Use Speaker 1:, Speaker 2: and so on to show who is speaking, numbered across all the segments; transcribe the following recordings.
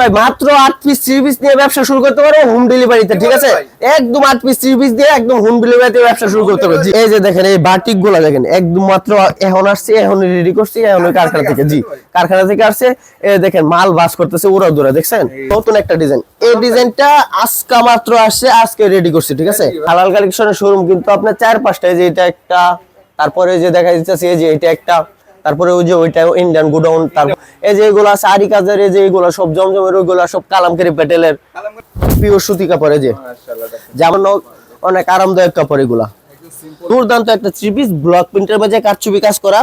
Speaker 1: ভাই মাত্র আট পিস থ্রি পিস নিয়ে ব্যবসা শুরু করতে পারো হোম ডেলিভারিতে ঠিক আছে? একদম আট পিস থ্রি পিস দিয়ে একদম হোম ডেলিভারিতে ব্যবসা শুরু করতে পারো। এই যে দেখেন এই বাটিকগুলা দেখেন একদম মাত্র এখন আসছে এখন রেডি করছি এখন কারখানা থেকে। জি কারখানা থেকে আসছে দেখেন মাল বাস করতেছে উড়া দুরা দেখছেন? নতুন একটা ডিজাইন এই ডিজাইনটা আজকা মাত্র আসছে আজকে রেডি করছি ঠিক আছে? হালাল কালেকশনের শোরুম কিন্তু আপনার চার পাঁচটা যে এটা একটা তারপরে যে দেখা যাচ্ছে এই যে এটা একটা তারপরে ওই যে ওইটা ইন্ডিয়ান গোডাউন তারপর এই যে এগুলো আরি কাজের, এই যে এগুলো সব জমজমের, ওইগুলো সব কালামকারি প্যাটেলের পিওর সুতি কাপড় যে। যেমন অনেক আরামদায়ক কাপড় এগুলা। দুর্দান্ত একটা থ্রি পিস ব্লক প্রিন্টের মাঝে কারচুপি কাজ করা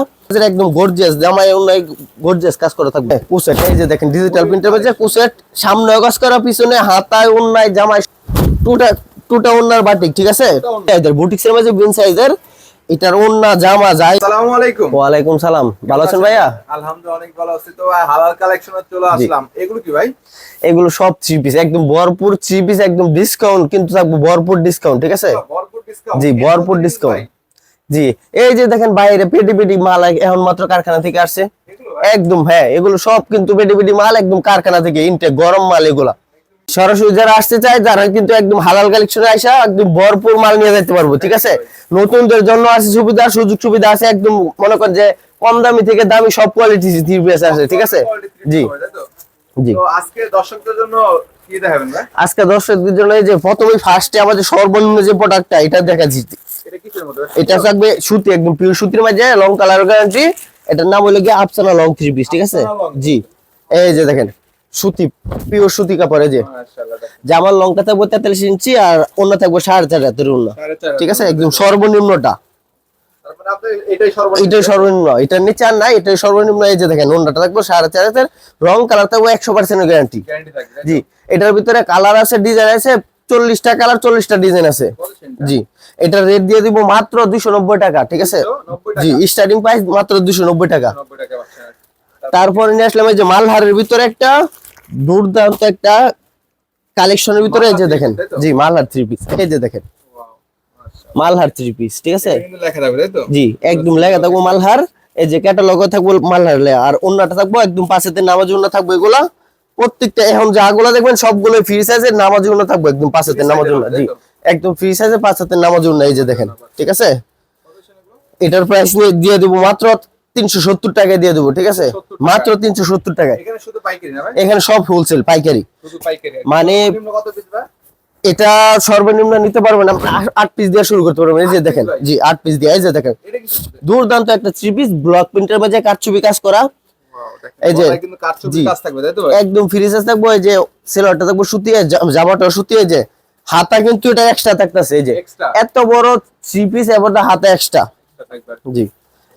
Speaker 1: একদম গর্জিয়াস জামাই অন্যায় গর্জিয়াস কাজ করা থাকবে। কুসেট, এই যে দেখেন ডিজিটাল প্রিন্টের মাঝে কুসেট, সামনে কাজ করা, পিছনে হাতায় অন্যায় জামাই, টুটা টুটা ওন্নার বাটিক, ঠিক আছে? বুটিক্সের মাঝে বিন সাইজের এটার ওন্না জামা যায়
Speaker 2: আসসালামু আলাইকুম।
Speaker 1: ওয়ালাইকুম সালাম। ভালো আছেন ভাইয়া?
Speaker 2: আলহামদুলিল্লাহ অনেক ভালো আছি তো ভাই, হালাল কালেকশনে চলে আসলাম। এগুলো কি ভাই?
Speaker 1: এগুলো সব থ্রি পিস একদম ভরপুর থ্রি পিস একদম ডিসকাউন্ট কিন্তু থাকবে ভরপুর ডিসকাউন্ট ঠিক আছে?
Speaker 2: ভরপুর ডিসকাউন্ট
Speaker 1: জি ভরপুর ডিসকাউন্ট জি এই যে দেখেন বাইরে পেটি পেটি মাল এখন মাত্র কারখানা থেকে আসছে। একদম হ্যাঁ এগুলো সব কিন্তু পেটি পেটি মাল একদম কারখানা থেকে ইনটেক গরম মাল এগুলা। সরাসরি যারা আসতে চায় তারা কিন্তু একদম হালাল কালেকশনে আসা একদম ভরপুর মাল নিয়ে যেতে পারব ঠিক আছে? নতুনদের জন্য আছে সুবিধা সুযোগ সুবিধা আছে একদম মনে কর যে কম দামি থেকে দামি সব কোয়ালিটি থ্রি পিস আছে ঠিক আছে? জি। জি।
Speaker 2: আজকে দর্শকদের জন্য
Speaker 1: আজকে দর্শকদের যে প্রথমে ফার্স্টে আমাদের সর্বনিম্ন যে প্রোডাক্টটা এটা দেখাচ্ছি।
Speaker 2: এটা
Speaker 1: থাকবে সুতি একদম পিওর সুতির মাঝে লং কালার গ্যারান্টি এটার নাম হলো গিয়ে আফসানা লং থ্রি পিস ঠিক আছে? জি। এই যে দেখেন সুতি পিওর সুতি কাপড়ে যে। জামার লংটা থাকবে তেতাল্লিশ ইঞ্চি আর অন্য থাকবে সাড়ে চার হাতের অন্য ঠিক আছে? একদম সর্বনিম্নটা।
Speaker 2: এটাই সর্বনিম্ন।
Speaker 1: এটাই সর্বনিম্ন। এটার নিচে আর নাই এটাই সর্বনিম্ন। এই যে দেখেন অন্যটা থাকবে সাড়ে চার হাতের রং কালার থাকবে একশো পার্সেন্ট গ্যারান্টি জি এটার ভিতরে কালার আছে ডিজাইন আছে চল্লিশটা কালার চল্লিশটা ডিজাইন আছে। জি এটা রেট দিয়ে দিব মাত্র দুশো নব্বই টাকা ঠিক আছে? জি স্টার্টিং প্রাইস মাত্র দুশো নব্বই টাকা।
Speaker 2: 90 টাকা বাচ্চা
Speaker 1: তারপরে নিয়ে আসলাম এই যে মালহারের ভিতরে একটা দুর্দান্ত একটা কালেকশনের ভিতরে এই যে দেখেন। জি মালহার থ্রি পিস এই যে দেখেন। মালহার থ্রি পিস ঠিক আছে? জি একদম লেখা থাকব মালহার। এই যে ক্যাটালগে থাকব মালহার আর অন্যটা থাকব একদম পাশেতে নামাজ অন্য থাকব এগুলা। প্রত্যেকটা এখন যাগুলো দেখবেন সবগুলো ফ্রি সাইজের নামাজ অন্য থাকব একদম পাশেতে নামাজ অন্য জি একদম ফ্রি সাইজে পাশেতে নামাজ অন্য এই যে দেখেন ঠিক আছে? এটার প্রাইস নিয়ে দিয়ে দেবো মাত্র তিনশো সত্তর টাকায় দিয়ে দেবো ঠিক আছে? মাত্র তিনশো সত্তর টাকায়।
Speaker 2: এখানে শুধু পাইকারি না ভাই?
Speaker 1: এখানে সব হোলসেল পাইকারি।
Speaker 2: শুধু পাইকারি।
Speaker 1: মানে- এটা সর্বনিম্ন নিতে পারবেন আপনি আট- পিস দিয়ে শুরু করতে পারবেন। এই যে দেখেন জি আট পিস দিয়ে এই যে দেখেন। দুর্দান্ত একটা থ্রি পিস ব্লক প্রিন্টের মাঝে কারচুপি কাজ করা। এই যে, একদম ফ্রি সাইজ থাকব এই যে সেলারটা থাকব সুতিয়ে জামাটা সুতিয়ে যে হাতা কিন্তু এটা এক্সট্রা থাকতেছে এই যে। এত বড় থ্রি পিস এবার হাতে এক্সট্রা জি।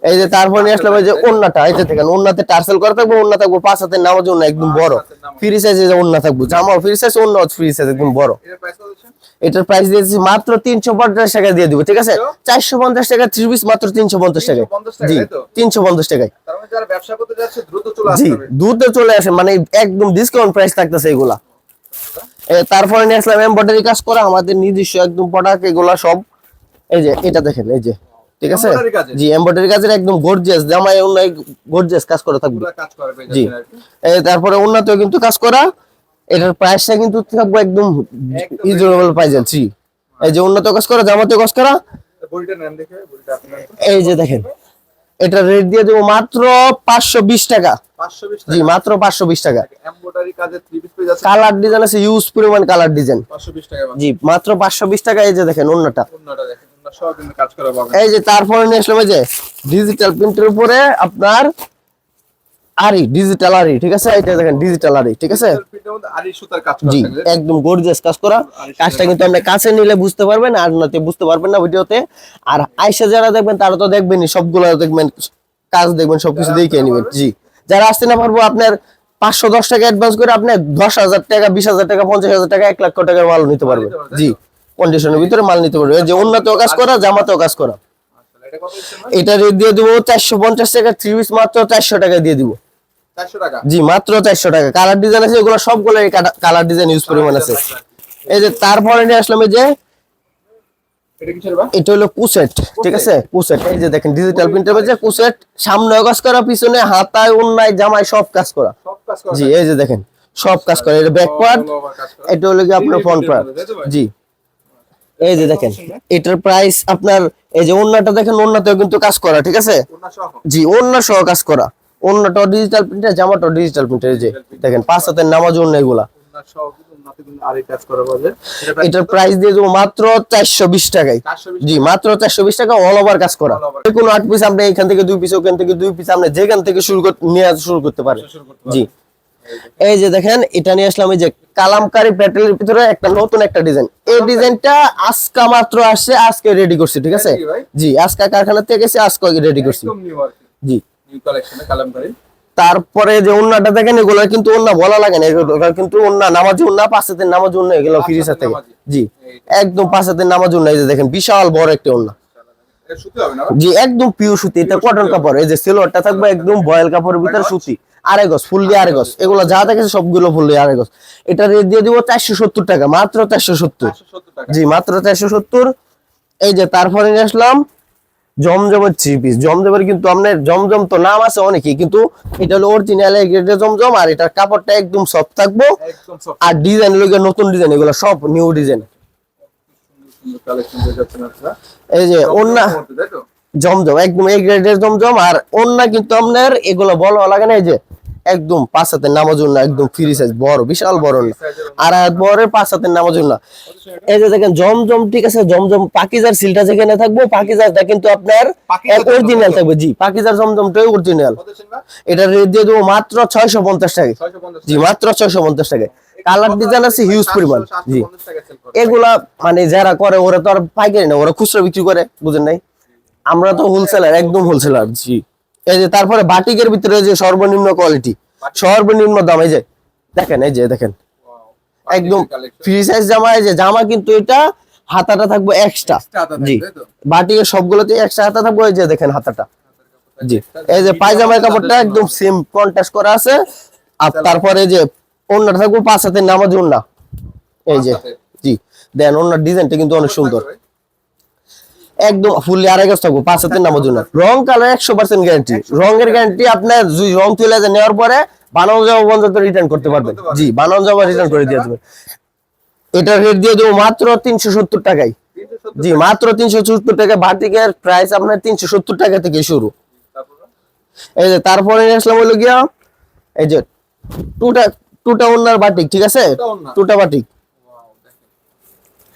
Speaker 1: এই যে তারপর নিয়ে আসলাম এই যে ওন্নাটা এই যে দেখেন ওন্নাতে টার্সেল করা থাকব ওন্না থাকব পাঁচ হাতের নামার জন্য একদম বড়।
Speaker 2: নামাজ।
Speaker 1: ফ্রি সাইজে যে ওন্না থাকব জামা ফ্রি সাইজ ওন্না ফ্রি সাইজ একদম বড়। এটার প্রাইস দিয়েছি মাত্র তিনশো পঞ্চাশ টাকা দিয়ে দিব ঠিক আছে? চারশো পঞ্চাশ টাকা থ্রি পিস মাত্র তিনশো পঞ্চাশ টাকায়।
Speaker 2: 350 টাকা,
Speaker 1: জি তিনশো পঞ্চাশ টাকায়।
Speaker 2: তার মানে দ্রুত চলে
Speaker 1: জি দ্রুত চলে আসে মানে একদম ডিসকাউন্ট প্রাইস থাকতেছে এগুলা। তারপরে নিয়ে আসলাম এমব্রয়ডারি কাজ করা আমাদের নিজস্ব একদম প্রোডাক্ট এগুলা সব। এই যে এটা দেখেন এই যে। ঠিক আছে? জি এমব্রয়ডারি কাজের একদম গর্জিয়াস জামায় অন্য গর্জিয়াস কাজ করা থাকবে। জি। তারপরে উন্নত কিন্তু কাজ করা এটার প্রাইসটা কিন্তু থাকবে একদম রিজনেবল প্রাইসে জি। এই যে উন্নত কাজ করা জামাতে কাজ করা। এই যে দেখেন এটা রেট দিয়ে দেবো মাত্র পাঁচশো বিশ টাকা।
Speaker 2: 520
Speaker 1: জি মাত্র পাঁচশো বিশ টাকা। কালার ডিজাইন আছে ইউজ পরিমাণ কালার ডিজাইন
Speaker 2: 520 টাকা
Speaker 1: জি মাত্র পাঁচশো বিশ টাকা এই যে দেখেন অন্যটা
Speaker 2: অন্যটা দেখেন অন্য কিন্তু কাজ করা পাবেন
Speaker 1: এই যে তারপরে নিয়ে আসলাম যে ডিজিটাল প্রিন্টের উপরে আপনার আরি ডিজিটাল আরি ঠিক আছে? এটা দেখেন ডিজিটাল আরি ঠিক আছে?
Speaker 2: আরি সুতার কাজ করা
Speaker 1: জি একদম গর্জিয়াস কাজ করা। কাজটা কিন্তু আপনি কাছে নিলে বুঝতে পারবেন আর নাতে বুঝতে পারবেন না ভিডিওতে। আর আইসা যারা দেখবেন তারা তো দেখবেনই সবগুলো দেখবেন কাজ দেখবেন সবকিছু দেখে নেবেন। জি যারা আসতে না পারব আপনার পাঁচশো দশ টাকা অ্যাডভান্স করে আপনি দশ হাজার টাকা বিশ হাজার টাকা পঞ্চাশ হাজার টাকা এক লক্ষ টাকার মাল নিতে পারবেন, জি। কন্ডিশনের ভিতরে মাল নিতে পারবে। যে উন্নত কাজ করা জামাতেও কাজ করা।
Speaker 2: এটা
Speaker 1: দিয়ে দিব চারশো পঞ্চাশ টাকা থ্রি পিস মাত্র চারশো টাকা দিয়ে দিব।
Speaker 2: 400 টাকা?
Speaker 1: জি মাত্র চারশো টাকা। কালার ডিজাইন আছে এগুলো সবগুলো কালার ডিজাইন ইউজ পরিমাণ আছে। এই যে তারপরে নিয়ে আসলাম এই যে
Speaker 2: এটা
Speaker 1: হলো কুসেট ঠিক আছে? কুসেট এই যে দেখেন ডিজিটাল প্রিন্টের মধ্যে কুসেট সামনে কাজ করা পিছনে হাতায় উন্নায় জামায় সব কাজ করা। জি এই যে দেখেন সব কাজ করে। এটা ব্যাক পার্ট। এটা হলো কি আপনার ফ্রন্ট পার্ট? জি। এই যে দেখেন এটার প্রাইস আপনার এই যে ওন্নাটা দেখেন ওন্নাতেও কিন্তু কাজ করা ঠিক আছে? জি ওন্না সহ কাজ করা। ওন্নাটাও ডিজিটাল প্রিন্টার জামাটাও ডিজিটাল প্রিন্টার যে দেখেন পাঁচ হাতের নামাজ ওন্না এগুলা। এটার? প্রাইস দিয়ে দেবো মাত্র চারশো বিশ টাকায়। জি মাত্র চারশো বিশ টাকা অল ওভার কাজ করা। যে কোনো আট পিস আপনি এখান থেকে দুই পিস ওখান থেকে দুই পিস আপনি যেখান থেকে শুরু করতে নিয়ে শুরু করতে পারেন। জি। এই যে দেখেন এটা নিয়ে আসলাম এই যে কালামকারি প্যাটেলের ভিতরে একটা নতুন একটা ডিজাইন। এই ডিজাইনটা আজকে মাত্র আসছে আজকে রেডি করছি ঠিক আছে? জি আজকে কারখানা থেকে গেছে আজকে রেডি করছি। জি। তারপরে যে ওন্নাটা দেখেন এগুলো কিন্তু ওন্না বলা লাগে না এগুলো কিন্তু ওন্না নামাজি ওন্না পাঁচাতের নামাজি ওন্না এগুলো ফ্রিজের
Speaker 2: হাতের
Speaker 1: থেকে। জি একদম পাঁচাতের নামাজি ওন্না এই যে দেখেন বিশাল বড় একটা ওন্না
Speaker 2: এটা সুতি হবে না
Speaker 1: জি একদম পিওর সুতি এটা কটন কাপড় এই যে সিলোয়ারটা থাকবে একদম বয়েল কাপড়ের ভিতরে সুতি। আড়াই গজ ফুল দিয়ে আড়াই গজ। এগুলো যা দেখেছে সবগুলো ফুল দিয়ে আড়াই গজ। এটা রেট দিয়ে দিব চারশো সত্তর টাকা মাত্র চারশো সত্তর।
Speaker 2: 470
Speaker 1: জি মাত্র চারশো সত্তর। এই যে তারপরে নিয়ে আসলাম জমজমের থ্রি পিস। জমজমের কিন্তু আপনার জমজম তো নাম আছে অনেকই কিন্তু এটা হলো অরিজিনাল গ্রেডের জমজম আর এটার কাপড়টা একদম সফট থাকব। আর ডিজাইন লোকের নতুন ডিজাইন এগুলো সব নিউ ডিজাইন। এই যে অন্য? জমজম একদম এই গ্রেডের জমজম আর অন্য কিন্তু আপনার এগুলো বলো লাগে না এই যে একদম পাঁচ হাতের নামাজ না একদম ফ্রি সাইজ বড় বিশাল বড় না। আর বড় পাঁচ হাতের নামাজ না এই যে দেখেন জমজম ঠিক আছে জমজম পাকিজার সিলটা যেখানে থাকব পাকিজারটা কিন্তু আপনার অরিজিনাল থাকবে। জি পাকিজার জমজমটাই অরিজিনাল? এটা রেট দিয়ে দেবো মাত্র ছয়শো পঞ্চাশ টাকা। জি মাত্র ছয়শো পঞ্চাশ টাকা। কালার ডিজাইন আছে হিউজ পরিমাণ। জি।
Speaker 2: 750 টাকা sell করে।
Speaker 1: এগুলা মানে যারা করে ওরা তো আর পাইকারি না ওরা খুচরা বিক্রি করে বুঝেন নাই? আমরা তো হোলসেলার একদম হোলসেলার জি। এই যে তারপরে বাটিকের ভিতরে যে সর্বনিম্ন কোয়ালিটি সর্বনিম্ন দাম এই যে দেখেন এই যে দেখেন। একদম ফ্রি সাইজ জামা এই যে জামা কিন্তু এটা হাতাটা থাকবে এক্সট্রা জি। বাটিকের সবগুলোতে এক্সট্রা হাতা থাকবে এই যে দেখেন হাতাটা। জি। এই যে পায়জামার কাপড়টা একদম সেম কন্ট্রাস্ট করা আছে। আর তারপরে যে অন্যটা থাকবে পাঁচ হাতের নামাজ ওন্না এই যে জি। দেন ওনার ডিজাইনটা কিন্তু অনেক সুন্দর। একদম ফুললি আড়াই গজ থাকব পাঁচ হাতের নামাজ ওন্না রং কালার একশো পার্সেন্ট গ্যারান্টি রঙের গ্যারান্টি আপনার রং যায় নেওয়ার পরে বানানো যাওয়া পর্যন্ত রিটার্ন করতে পারবেন জি বানানো যাওয়া রিটার্ন করে দিয়ে দেবেন এটা রেট দিয়ে দেবো মাত্র তিনশো সত্তর টাকায়। জি মাত্র তিনশো সত্তর টাকা ভার্টিকের প্রাইস আপনার তিনশো সত্তর টাকা থেকে শুরু। এই যে তারপরে আসলাম হলো গিয়া এই যে টুটা টুটা ওনার বাটিক ঠিক আছে?
Speaker 2: টুটা
Speaker 1: টুটা বাটিক
Speaker 2: Wow, দেখেন। 50 টাকার মধ্যে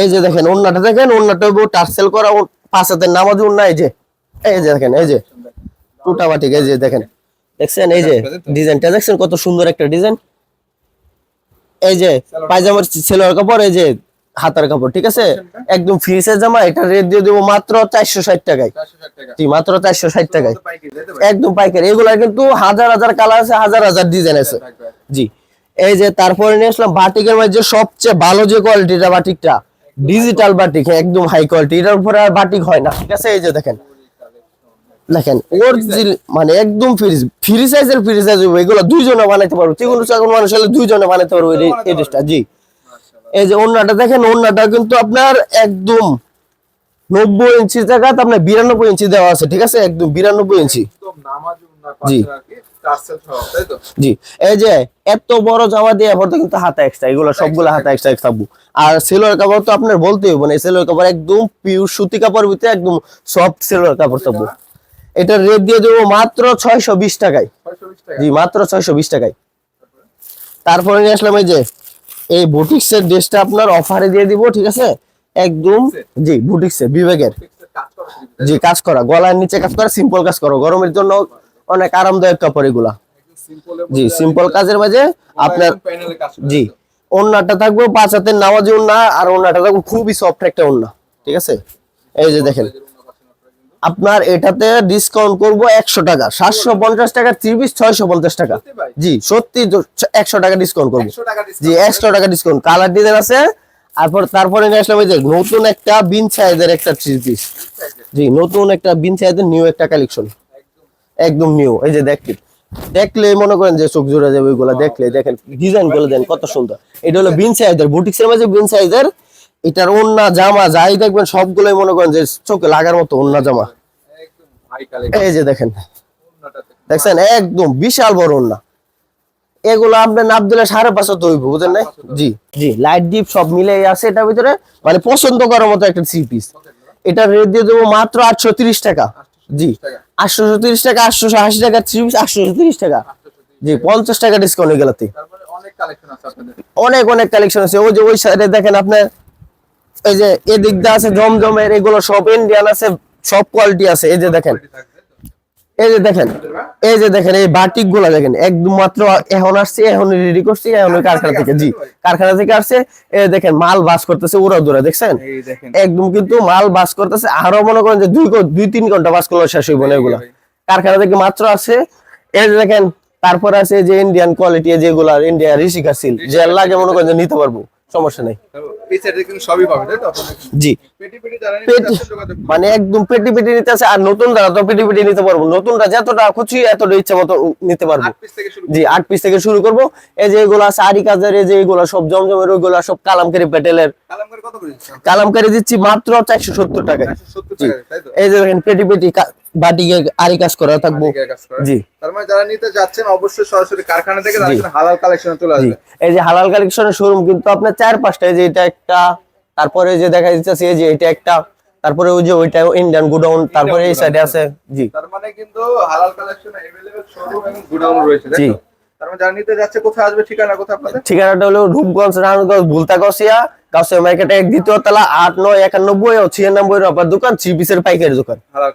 Speaker 1: এই যে দেখেন ওন্নাটা দেখেন ওন্নাটা টার্সেল করা পাঁচ হাতের নামাজ ওন্না এই যে। এই যে দেখেন এই যে। টুটা বাটিক এই যে দেখেন। দেখছেন? এই যে ডিজাইনটা দেখছেন? কত সুন্দর একটা ডিজাইন। এই যে পায়জামার ছেলের কাপড় এই যে হাতার কাপড় ঠিক আছে? একদম ফ্রি সাইজ জামা এটা রেট দিয়ে দেবো মাত্র চারশো ষাট টাকায়।
Speaker 2: 460
Speaker 1: জি মাত্র চারশো ষাট টাকায়? একদম পাইকারি এগুলা কিন্তু হাজার হাজার কালার আছে হাজার হাজার ডিজাইন আছে। জি। এই যে তারপরে নিয়ে আসলাম বাটিকের মধ্যে সবচেয়ে ভালো যে কোয়ালিটিটা বাটিকটা ডিজিটাল বাটিক একদম হাই কোয়ালিটি এটার উপরে আর বাটিক হয় না ঠিক আছে? এই যে দেখেন দেখেন অরিজিনাল মানে একদম ফ্রি ফ্রি সাইজের ফ্রি সাইজ এগুলো দুইজনে বানাইতে পারব যে কোনো চাকর মানুষ হলে দুইজনে বানাইতে পারব এই ডিশটা জি। এই যে অন্যটা দেখেন অন্যটা কিন্তু আপনার একদম নব্বই ইঞ্চি জায়গাতে আপনার বিরানব্বই ইঞ্চি দেওয়া আছে ঠিক আছে? একদম বিরানব্বই ইঞ্চি জি। জি এই যে এত বড় জামা দিয়ে কিন্তু হাতা এক্সট্রা এগুলো সবগুলো হাতা এক্সট্রা থাকব আর সেলোয়ার কাপড় তো আপনার হবে না সেলোয়ার কাপড় একদম পিওর সুতি কাপড় ভিতরে একদম সফট সেলোয়ার কাপড় থাকব এটার রেট দিয়ে দেবো মাত্র ছয়শো বিশ টাকায়। জি মাত্র ছয়শো বিশ টাকায়। তারপরে নিয়ে আসলাম এই যে এই বুটিক্সের ড্রেসটা আপনার অফারে দিয়ে দিব ঠিক আছে? একদম জি বুটিক্সের বিবেকের। জি কাজ করা গলার নিচে কাজ করা সিম্পল কাজ করো গরমের জন্য অনেক আরামদায়ক কাপড় এগুলা। জি সিম্পল কাজের মাঝে আপনার জি? ওন্নাটা থাকবে পাঁচ হাতের নামাজি ওন্না আর ওন্নাটা থাকবে খুবই সফট একটা ওন্না ঠিক আছে? এই যে দেখেন
Speaker 2: আপনারা
Speaker 1: এটাতে ডিসকাউন্ট করব একশো টাকা সাতশো পঞ্চাশ টাকা ত্রিশ ছয়শো পঞ্চাশ টাকা। জি সত্যি একশো টাকা ডিসকাউন্ট করব।
Speaker 2: 100 টাকা
Speaker 1: জি। একশো টাকা ডিসকাউন্ট কালার ডিজাইন আছে তারপর তারপরে নিয়ে আসলাম এই যে নতুন একটা বিন সাইজের একটা থ্রি পিস জি নতুন একটা বিন সাইজের নিউ একটা কালেকশন
Speaker 2: একদম।
Speaker 1: নিউ এই যে দেখতে, দেখলে মনে করেন যে চোখ জোড়া যাবে ওইগুলা, দেখলে দেখেন ডিজাইনগুলো দেন কত সুন্দর এটা হলো বিন সাইজের বুটিক্সের মাঝে বিন সাইজের এটার ওন্না জামা, যাই দেখবেন, সবগুলোই মনে করেন যে চোখে লাগার মতো ওন্না জামা। এই যে দেখেন। দেখছেন একদম বিশাল বড় ওন্না এগুলো আপনার নাপ দিলে সাড়ে পাঁচশো তো হইব, বুঝেন না জি জি লাইট ডিপ সব মিলে আছে এটার ভিতরে মানে পছন্দ করার মতো একটা থ্রি পিস এটা রেট দিয়ে দেবো মাত্র আটশো টাকা জি। আটশো তিরিশ টাকা আটশো আশি টাকা থ্রি পিস তিরিশ টাকা। জি পঞ্চাশ টাকা ডিসকাউন্ট গেলাতে
Speaker 2: অনেক
Speaker 1: অনেক কালেকশন আছে। ওই যে ওই সাইডে দেখেন আপনার এই যে এদিক দিয়ে আছে জমজমের এগুলো সব ইন্ডিয়ান আছে সব কোয়ালিটি আছে। এই যে দেখেন এই যে দেখেন এই যে দেখেন এই বাটিকগুলা দেখেন একদম মাত্র এখন আসছে এখন রেডি করছি এখন কারখানা থেকে জি কারখানা থেকে আসছে। এই দেখেন মাল বাস করতেছে উড়া দুরা দেখছেন
Speaker 2: দেখেন।
Speaker 1: একদম কিন্তু মাল বাস করতেছে আরও মনে করেন যে দুই দুই তিন ঘণ্টা বাস করলে শেষ হইব না এগুলা। কারখানা থেকে মাত্র আছে এই যে দেখেন তারপর আছে যে ইন্ডিয়ান কোয়ালিটি যেগুলা ইন্ডিয়া ঋষিকা সিল যে লাগে মনে করেন যে নিতে পারব। সমস্যা নাই।
Speaker 2: এই সাইডে কিন্তু সবই পাবে তাই তো?
Speaker 1: জি। মানে একদম পেটি পেটি নিতে আছে আর নতুন দ্বারা তো পেটি পেটি নিতে পারব। নতুনটা যতটা খুশি এতটা ইচ্ছা মতো নিতে পারব।
Speaker 2: আট পিস থেকে শুরু
Speaker 1: জি আট পিস থেকে শুরু করব। এই যে এগুলো আছে আরি কাজের এই যে এগুলো সব জমজমের ওইগুলো সব কালামকারি প্যাটেলের কালামকারি দিচ্ছি মাত্র চারশো সত্তর টাকায়।
Speaker 2: 170
Speaker 1: জি।
Speaker 2: টাকা
Speaker 1: এই যে দেখেন পেটি পেটি কা- বাটিকে আরি কাজ করা থাকবো
Speaker 2: মালিকের কাজ করে।
Speaker 1: জি
Speaker 2: তার মানে যারা নিতে যাচ্ছেন অবশ্যই সরাসরি কারখানা থেকে তারা
Speaker 1: জি।
Speaker 2: কিন্তু হালাল কালেকশনে চলে
Speaker 1: জি
Speaker 2: আসবে
Speaker 1: এই যে হালাল কালেকশনের শোরুম কিন্তু আপনার চার পাঁচটা এই যে এটা একটা তারপরে এই যে দেখা যাচ্ছে এই যে এটা একটা তারপরে ওই যে ওইটা ইন্ডিয়ান গুডাউন তারপরে এই সাইডে আছে জি
Speaker 2: তার মানে কিন্তু হালাল কালেকশন अवेलेबल শোরুম এবং গোডাউন রয়েছে তাই
Speaker 1: জি।
Speaker 2: তো তার মানে যারা নিতে যাচ্ছে কোথায় আসবে ঠিকানা কোথায় আপনাদের
Speaker 1: ঠিকানাটা হলো রূপগঞ্জ রানগঞ্জ ভুলতা গছিয়া গাছিয়া মার্কেটে এক দ্বিতীয় তলা আট নয় একানব্বই ও ছিয়ানব্বই রূপার দোকান থ্রি পিসের পাইকারি দোকান
Speaker 2: হালাল